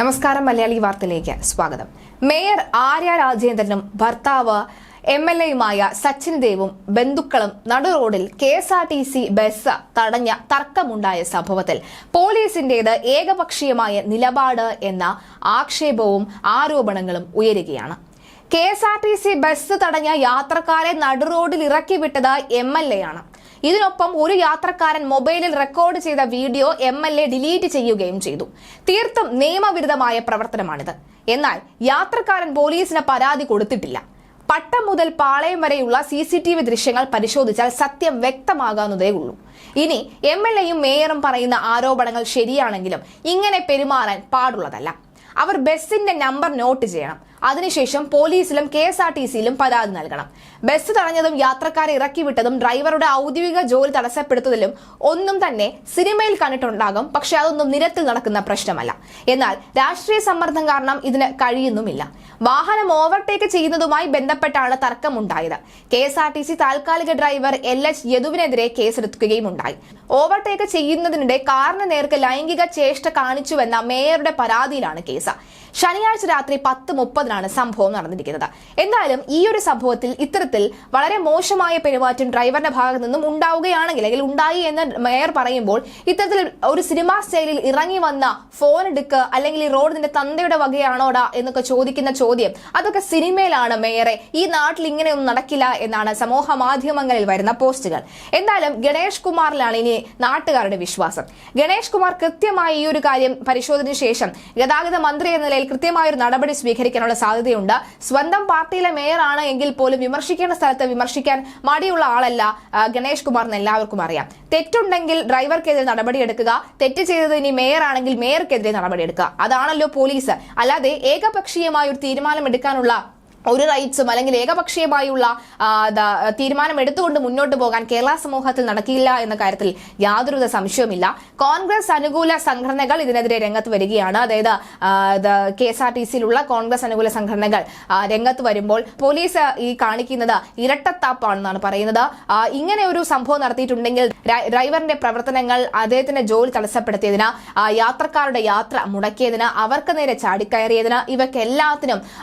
നമസ്കാരം മലയാളി വാർത്തയിലേക്ക് സ്വാഗതം. മേയർ ആര്യ രാജേന്ദ്രനും ഭർത്താവ് എം എൽ എയുമായ സച്ചിൻ ദേവും ബന്ധുക്കളും നടു റോഡിൽ K S R T C bus തടഞ്ഞ തർക്കമുണ്ടായ സംഭവത്തിൽ പോലീസിന്റേത് ഏകപക്ഷീയമായ നിലപാട് എന്ന ആക്ഷേപവും ആരോപണങ്ങളും ഉയരുകയാണ്. K S R T C bus തടഞ്ഞ യാത്രക്കാരെ നടുറോഡിൽ ഇറക്കിവിട്ടത് എം എൽ എ ആണ്. ഇതിനൊപ്പം ഒരു യാത്രക്കാരൻ മൊബൈലിൽ റെക്കോർഡ് ചെയ്ത വീഡിയോ എം ഡിലീറ്റ് ചെയ്യുകയും ചെയ്തു. തീർത്തും നിയമവിരുദ്ധമായ പ്രവർത്തനമാണിത്. എന്നാൽ യാത്രക്കാരൻ പോലീസിന് പരാതി കൊടുത്തിട്ടില്ല. പട്ടം മുതൽ പാളയം വരെയുള്ള സി സി ടി വി ദൃശ്യങ്ങൾ പരിശോധിച്ചാൽ സത്യം വ്യക്തമാകാവുന്നതേ ഉള്ളൂ. ഇനി എം എൽ എയും മേയറും പറയുന്ന ആരോപണങ്ങൾ ശരിയാണെങ്കിലും ഇങ്ങനെ പെരുമാറാൻ പാടുള്ളതല്ല. അവർ ബസ്സിന്റെ നമ്പർ നോട്ട് ചെയ്യണം. അതിനുശേഷം പോലീസിലും കെ എസ് ആർ ടി സിയിലും പരാതി നൽകണം. ബസ് തടഞ്ഞതും യാത്രക്കാരെ ഇറക്കി വിട്ടതും ഡ്രൈവറുടെ ഔദ്യോഗിക ജോലി തടസ്സപ്പെടുത്തതിലും ഒന്നും തന്നെ സിനിമയിൽ കണ്ടിട്ടുണ്ടാകും. പക്ഷെ അതൊന്നും നിരത്തിൽ നടക്കുന്ന പ്രശ്നമല്ല. എന്നാൽ രാഷ്ട്രീയ സമ്മർദ്ദം കാരണം ഇതിന് കഴിയുന്നുമില്ല. വാഹനം ഓവർടേക്ക് ചെയ്യുന്നതുമായി ബന്ധപ്പെട്ടാണ് തർക്കമുണ്ടായത്. K S R T C താൽക്കാലിക ഡ്രൈവർ എൽ എച്ച് യദുവിനെതിരെ കേസെടുക്കുകയും ഉണ്ടായി. ഓവർടേക്ക് ചെയ്യുന്നതിനിടെ കാറിന് നേർക്ക് ലൈംഗിക ചേഷ്ട കാണിച്ചുവെന്ന മേയറുടെ പരാതിയിലാണ് കേസ്. ശനിയാഴ്ച രാത്രി പത്ത് മുപ്പതിനാണ് സംഭവം നടന്നിരിക്കുന്നത്. എന്തായാലും ഈ ഒരു സംഭവത്തിൽ ഇത്തരത്തിൽ വളരെ മോശമായ പെരുമാറ്റം ഡ്രൈവറിന്റെ ഭാഗത്തു നിന്നും ഉണ്ടാവുകയാണെങ്കിൽ അല്ലെങ്കിൽ ഉണ്ടായി എന്ന് മേയർ പറയുമ്പോൾ ഇത്തരത്തിൽ ഒരു സിനിമാ സ്റ്റൈലിൽ ഇറങ്ങി വന്ന ഫോൺ എടുക്കുക അല്ലെങ്കിൽ ഈ റോഡ് നിന്റെ തന്തയുടെ വകയാണോടാ എന്നൊക്കെ ചോദിക്കുന്ന ചോദ്യം. അതൊക്കെ സിനിമയിലാണ് മേയറെ. ഈ നാട്ടിൽ ഇങ്ങനെയൊന്നും നടക്കില്ല എന്നാണ് സമൂഹ മാധ്യമങ്ങളിൽ വരുന്ന പോസ്റ്റുകൾ. എന്തായാലും ഗണേഷ് കുമാറിലാണ് ഇനി നാട്ടുകാരുടെ വിശ്വാസം. ഗണേഷ് കുമാർ കൃത്യമായി ഈ ഒരു കാര്യം പരിശോധനയ്ക്ക് ശേഷം ഗതാഗത മന്ത്രി എന്ന നിലയിൽ കൃത്യമായ ഒരു നടപടി സ്വീകരിക്കാനുള്ള സാധ്യതയുണ്ട്. സ്വന്തം പാർട്ടിയിലെ മേയറാണ് എങ്കിൽ പോലും വിമർശിക്കേണ്ട സ്ഥലത്ത് വിമർശിക്കാൻ മടിയുള്ള ആളല്ല ഗണേഷ് കുമാർ എന്ന് എല്ലാവർക്കും അറിയാം. തെറ്റുണ്ടെങ്കിൽ ഡ്രൈവർക്കെതിരെ നടപടിയെടുക്കുക തെറ്റ് ചെയ്തത് ഇനി മേയർ ആണെങ്കിൽ മേയർക്കെതിരെ നടപടിയെടുക്കുക. അതാണല്ലോ പോലീസ്. അല്ലാതെ ഏകപക്ഷീയമായ ഒരു തീരുമാനം എടുക്കാനുള്ള ഒരു റൈറ്റ്സും അല്ലെങ്കിൽ ഏകപക്ഷീയമായുള്ള തീരുമാനം എടുത്തുകൊണ്ട് മുന്നോട്ട് പോകാൻ കേരള സമൂഹത്തിൽ നടക്കില്ല എന്ന കാര്യത്തിൽ യാതൊരുവിധ സംശയവുമില്ല. കോൺഗ്രസ് അനുകൂല സംഘടനകൾ ഇതിനെതിരെ രംഗത്ത് വരികയാണ്. അതായത് കെ എസ് ആർ ടി സിയിലുള്ള കോൺഗ്രസ് അനുകൂല സംഘടനകൾ രംഗത്ത് വരുമ്പോൾ പോലീസ് ഈ കാണിക്കുന്നത് ഇരട്ടത്താപ്പാണെന്നാണ് പറയുന്നത്. ഇങ്ങനെ ഒരു സംഭവം നടത്തിയിട്ടുണ്ടെങ്കിൽ ഡ്രൈ- ഡ്രൈവറിന്റെ പ്രവർത്തനങ്ങൾ അദ്ദേഹത്തിന്റെ ജോലി തടസ്സപ്പെടുത്തിയതിന് യാത്രക്കാരുടെ യാത്ര മുടക്കിയതിന് അവർക്ക് നേരെ ചാടിക്കയറിയതിന്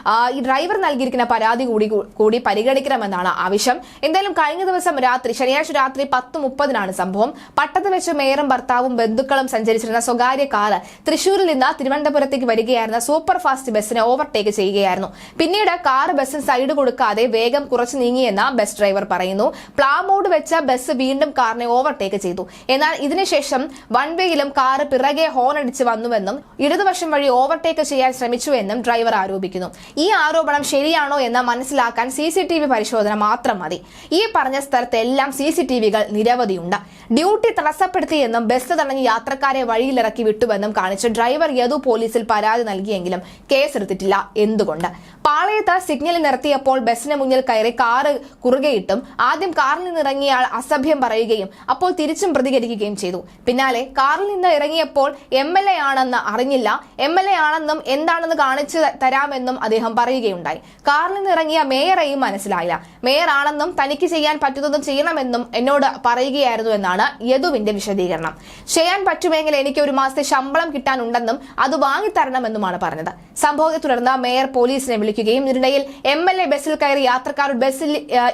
ആ, ഈ ഡ്രൈവർ നൽകിയിരിക്കുന്ന പരാതി കൂടി കൂടി പരിഗണിക്കണമെന്നാണ് ആവശ്യം. എന്തായാലും കഴിഞ്ഞ ദിവസം രാത്രി ശനിയാഴ്ച രാത്രി പത്ത് മുപ്പതിനാണ് സംഭവം. പട്ടത്ത് വെച്ച് മേയറും ഭർത്താവും ബന്ധുക്കളും സഞ്ചരിച്ചിരുന്ന സ്വകാര്യ കാർ തൃശൂരിൽ നിന്ന് തിരുവനന്തപുരത്തേക്ക് വരികയായിരുന്ന സൂപ്പർ ഫാസ്റ്റ് ബസ്സിനെ ഓവർടേക്ക് ചെയ്യുകയായിരുന്നു. പിന്നീട് കാർ ബസ്സിന് സൈഡ് കൊടുക്കാതെ വേഗം കുറച്ചു നീങ്ങിയെന്ന് ബസ് ഡ്രൈവർ പറയുന്നു. പ്ലാമോഡ് വെച്ച ബസ് വീണ്ടും കാറിനെ ഓവർടേക്ക് ചെയ്തു. എന്നാൽ ഇതിനുശേഷം വൺ വേയിലും കാർ പിറകെ ഹോൺ അടിച്ച് വന്നുവെന്നും ഇടതുവശം വഴി ഓവർടേക്ക് ചെയ്യാൻ ശ്രമിച്ചുവെന്നും ഡ്രൈവർ ആരോപിക്കുന്നു. ഈ ആരോപണം ശരിയാണോ എന്ന് മനസ്സിലാക്കാൻ സി സി ടി വി പരിശോധന മാത്രം മതി. ഈ പറഞ്ഞ സ്ഥലത്തെല്ലാം സി സി ടി വികൾ നിരവധിയുണ്ട്. ഡ്യൂട്ടി തടസ്സപ്പെടുത്തിയെന്നും ബസ് തടഞ്ഞ് യാത്രക്കാരെ വഴിയിലിറക്കി വിട്ടുവെന്നും കാണിച്ച് ഡ്രൈവർ യദു പോലീസിൽ പരാതി നൽകിയെങ്കിലും കേസെടുത്തിട്ടില്ല. എന്തുകൊണ്ട്? പാളയത്ത് സിഗ്നൽ നിർത്തിയപ്പോൾ ബസ്സിന് മുന്നിൽ കയറി കാറ് കുറുകയിട്ടും ആദ്യം കാറിൽ നിന്ന് ഇറങ്ങിയയാൾ അസഭ്യം പറയുകയും അപ്പോൾ തിരിച്ചും പ്രതികരിക്കുകയും ചെയ്തു. പിന്നാലെ കാറിൽ നിന്ന് ഇറങ്ങിയപ്പോൾ എം എൽ എ ആണെന്ന് അറിഞ്ഞില്ല. എം എൽ എ ആണെന്നും എന്താണെന്ന് കാണിച്ചു തരാമെന്നും അദ്ദേഹം പറയുകയുണ്ടായി. കാറിൽ നിന്ന് ഇറങ്ങിയ മേയറെയും മനസ്സിലായില്ല. മേയർ ആണെന്നും തനിക്ക് ചെയ്യാൻ പറ്റുന്നതും ചെയ്യണമെന്നും എന്നോട് പറയുകയായിരുന്നു എന്നാണ് യദുവിന്റെ വിശദീകരണം. ചെയ്യാൻ പറ്റുമെങ്കിൽ എനിക്ക് ഒരു മാസത്തെ ശമ്പളം കിട്ടാനുണ്ടെന്നും അത് വാങ്ങിത്തരണമെന്നുമാണ് പറഞ്ഞത്. സംഭവത്തെ തുടർന്ന് മേയർ പോലീസിനെ വിളിക്കുകയും ഇതിനിടയിൽ എം എൽ എ ബസ്സിൽ കയറി യാത്രക്കാർ ബസ്സിൽ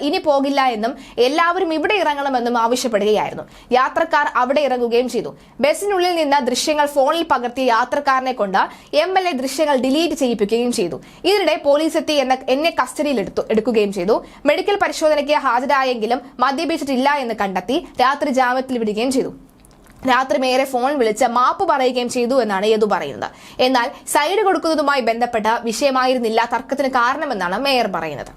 ഇനി പോകില്ല എന്നും എല്ലാവരും ഇവിടെ ഇറങ്ങണമെന്നും ആവശ്യപ്പെടുകയായിരുന്നു. യാത്രക്കാർ അവിടെ ഇറങ്ങുകയും ചെയ്തു. ബസ്സിനുള്ളിൽ നിന്ന് ദൃശ്യങ്ങൾ ഫോണിൽ പകർത്തിയ യാത്രക്കാരനെ കൊണ്ട് എം എൽ എ ദൃശ്യങ്ങൾ ഡിലീറ്റ് ചെയ്യിപ്പിക്കുകയും ചെയ്തു. ഇതിനിടെ പോലീസ് എത്തി എന്ന എന്നെ കസ്റ്റഡിയിൽ എടുത്തു എടുക്കുകയും ചെയ്തു. മെഡിക്കൽ പരിശോധനയ്ക്ക് ഹാജരായെങ്കിലും മദ്യപിച്ചിട്ടില്ല എന്ന് കണ്ടെത്തി രാത്രി ജാമ്യത്തിൽ വിടുകയും ചെയ്തു. രാത്രി മേരെ ഫോൺ വിളിച്ച് മാപ്പ് പറയുകയും ചെയ്തു എന്നാണ് യദു പറയുന്നത്. എന്നാൽ സൈഡ് കൊടുക്കുന്നതുമായി ബന്ധപ്പെട്ട വിഷയമായിരുന്നില്ല തർക്കത്തിന് കാരണമെന്നാണ് മേയർ പറയുന്നത്.